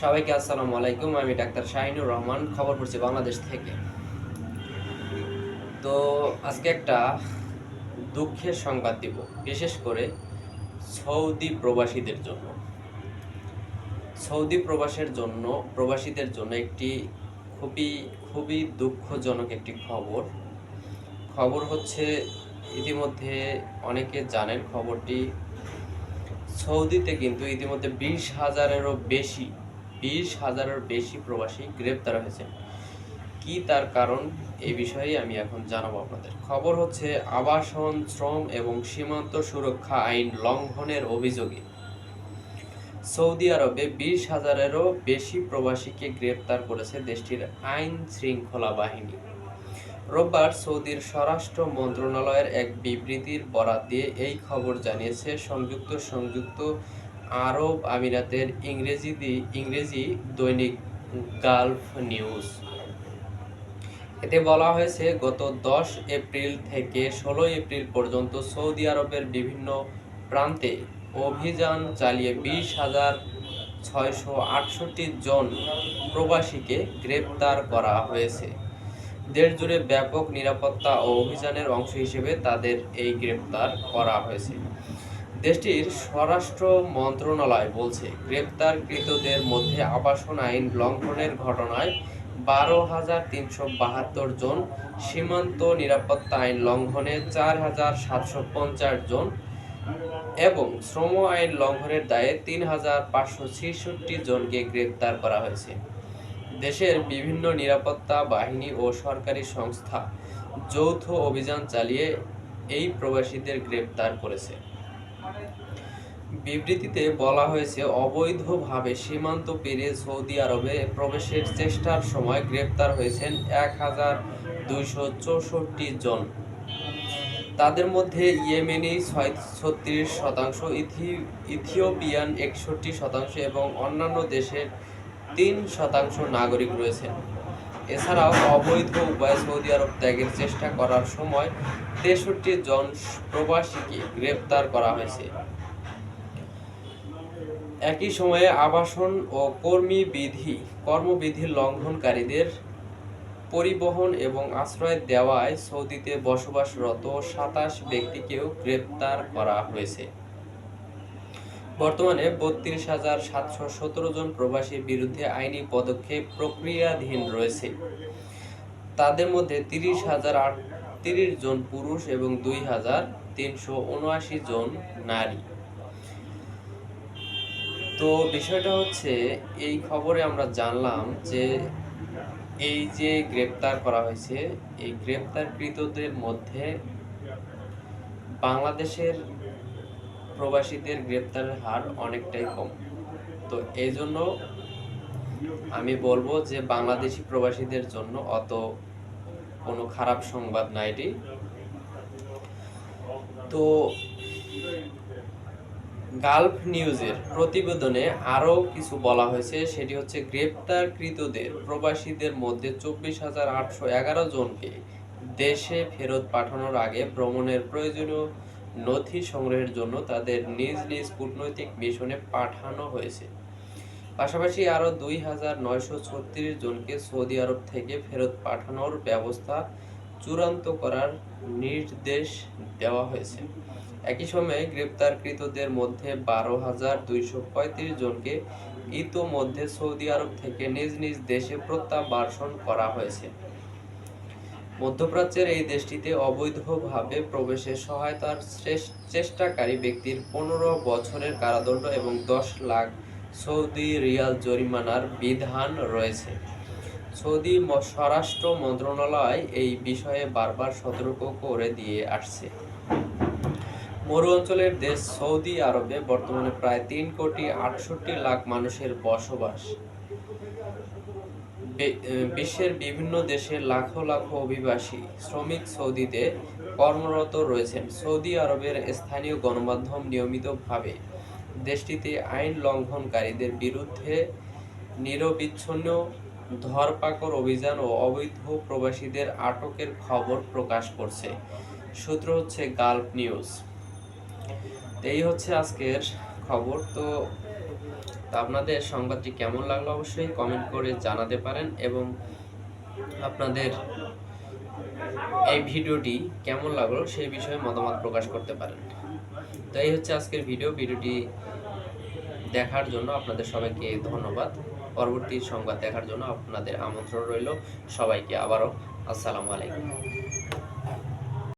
সবাইকে আসসালামু আলাইকুম, আমি ডাক্তার শাহিনুর রহমান, খবর পড়ছি বাংলাদেশ থেকে। তো আজকে একটা দুঃখের সংবাদ দিব, বিশেষ করে সৌদি প্রবাসীদের জন্য। সৌদি প্রবাসের জন্য, প্রবাসীদের জন্য একটি খুবই খুবই দুঃখজনক একটি খবর। খবর হচ্ছে, ইতিমধ্যে অনেকে জানেন খবরটি, সৌদিতে কিন্তু ইতিমধ্যে বিশ হাজারেরও বেশি বিশ হাজারের বেশি প্রবাসী গ্রেপ্তার হয়েছে। কি তার কারণ? এই বিষয়ে আমি এখন জানাব আপনাদের। খবর হচ্ছে, আবাসন, শ্রম এবং সীমান্ত সুরক্ষা আইন লঙ্ঘনের অভিযোগে সৌদি আরবে বিশ হাজারেরও বেশি প্রবাসীকে গ্রেপ্তার করেছে দেশটির আইন শৃঙ্খলা বাহিনী। রোববার সৌদির স্বরাষ্ট্র মন্ত্রণালয়ের এক বিবৃতির বরাত দিয়ে এই খবর জানিয়েছে, সংযুক্ত সংযুক্ত আরব আমিরাতের ইংরেজি ইংরেজি দৈনিক গালফ নিউজ। এতে বলা হয়েছে, গত দশ এপ্রিল থেকে ষোলো এপ্রিল পর্যন্ত সৌদি আরবের বিভিন্ন প্রান্তে অভিযান চালিয়ে বিশ হাজার ছয়শো আটষট্টি জন প্রবাসীকে গ্রেপ্তার করা হয়েছে। দেশ জুড়ে ব্যাপক নিরাপত্তা ও অভিযানের অংশ হিসেবে তাদের এই গ্রেপ্তার করা হয়েছে। দেশটির স্বরাষ্ট্র মন্ত্রণালয় বলছে, গ্রেপ্তারকৃতদের মধ্যে আবাসন আইন লঙ্ঘনের ঘটনায় বারো হাজার তিনশো বাহাত্তর জন, সীমান্ত নিরাপত্তা আইন লঙ্ঘনে চার হাজার সাতশো পঞ্চাশ জন এবং শ্রম আইন লঙ্ঘনের দায়ে তিন হাজার পাঁচশো ছেষট্টি জনকে গ্রেপ্তার করা হয়েছে। দেশের বিভিন্ন নিরাপত্তা বাহিনী ও সরকারি সংস্থা যৌথ অভিযান চালিয়ে এই প্রবাসীদের গ্রেপ্তার করেছে। বিবৃতিতে বলা হয়েছে, অবৈধভাবে সীমান্ত পেরিয়ে সৌদি আরবে প্রবেশের চেষ্টার সময় গ্রেপ্তার হয়েছেন এক হাজার দুইশো চৌষট্টি জন। তাদের মধ্যে ইয়েমেনি ছত্রিশ শতাংশ, ইথি- ইথিওপিয়ান একষট্টি শতাংশ এবং অন্যান্য দেশের তিন শতাংশ নাগরিক রয়েছেন। এছাড়াও অবৈধ উপায়ে সৌদি আরব ত্যাগের চেষ্টা করার সময় তেষট্টি জন প্রবাসীকে গ্রেপ্তার করা হয়েছে। একই সময়ে আবাসন ও কর্মী বিধি, কর্মবিধি লঙ্ঘনকারীদের পরিবহন এবং আশ্রয় দেওয়ায় সৌদিতে বসবাসরত সাতাশ ব্যক্তিকেও গ্রেপ্তার করা হয়েছে। বর্তমানে বত্রিশ হাজার সাতশো সতেরো জন প্রবাসীর বিরুদ্ধে আইনি পদক্ষেপ প্রক্রিয়াধীন রয়েছে। তাদের মধ্যে তিরিশ হাজার আটত্রিশ জন পুরুষ এবং দুই হাজার তিনশো উনআশি জন নারী। তো বিষয়টা হচ্ছে, এই খবরে আমরা জানলাম যে এই যে গ্রেপ্তার করা হয়েছে, এই গ্রেপ্তারকৃতদের মধ্যে বাংলাদেশের প্রবাসীদের গ্রেপ্তারের হার অনেকটাই কম। তো এই জন্য আমি বলব যে বাংলাদেশি প্রবাসীদের জন্য অত কোনো খারাপ সংবাদ না এটি। তো গালফ নিউজের প্রতিবেদনে আরও কিছু বলা হয়েছে। সেটি হচ্ছে, গ্রেপ্তারকৃতদের প্রবাসীদের মধ্যে চব্বিশ হাজার আটশো এগারো জনকে দেশে ফেরত পাঠানোর আগে ভ্রমণের প্রয়োজনীয় নথি সংগ্রহের জন্য তাদের নিজ নিজ কূটনৈতিক মিশনে পাঠানো হয়েছে। পাশাপাশি আরও দুই হাজার নয়শো ছত্রিশ জনকে সৌদি আরব থেকে ফেরত পাঠানোর ব্যবস্থা চূড়ান্ত করার নির্দেশ দেওয়া হয়েছে। একই সময়ে গ্রেপ্তারকৃতদের মধ্যে বারো হাজার দুইশো পঁয়ত্রিশ জনকে ইতোমধ্যে সৌদি আরব থেকে নিজ নিজ দেশে প্রত্যাবাসন করা হয়েছে। মধ্যপ্রাচ্যের এই দেশটিতে অবৈধভাবে প্রবেশের সহায়তার চেষ্টাকারী ব্যক্তির পনেরো বছরের কারাদণ্ড এবং দশ লাখ সৌদি রিয়াল জরিমানার বিধান রয়েছে। সৌদি স্বরাষ্ট্র মন্ত্রণালয় এই বিষয়ে বারবার সতর্ক করে দিয়ে আসছে। মরু অঞ্চলের দেশ সৌদি আরবে বর্তমানে প্রায় তিন কোটি আটষট্টি লাখ মানুষের বসবাস। বিশ্বের বিভিন্ন দেশের লাখো লাখো অভিবাসী, শ্রমিক সৌদিতে কর্মরত রয়েছেন। সৌদি আরবের স্থানীয় গণমাধ্যম নিয়মিতভাবে দেশটিতে আইন লঙ্ঘনকারীদের বিরুদ্ধে নিরবিচ্ছিন্ন ধরপাকড় অভিযান ও অবৈধ প্রবাসীদের আটকের খবর প্রকাশ করছে। সূত্র হচ্ছে গালফ নিউজ। এই হচ্ছে আজকের খবর। তো তো আপনাদের সংবাদটি কেমন লাগল অবশ্যই কমেন্ট করে জানাতে পারেন এবং আপনাদের এই ভিডিওটি কেমন লাগল সেই বিষয়ে মতামত প্রকাশ করতে পারেন। তো এই হচ্ছে আজকের ভিডিও ভিডিওটি দেখার জন্য আপনাদের সবাইকে ধন্যবাদ। পরবর্তী সংবাদ দেখার জন্য আপনাদের আমন্ত্রণ রইল। সবাইকে আবারও আসসালামু আলাইকুম।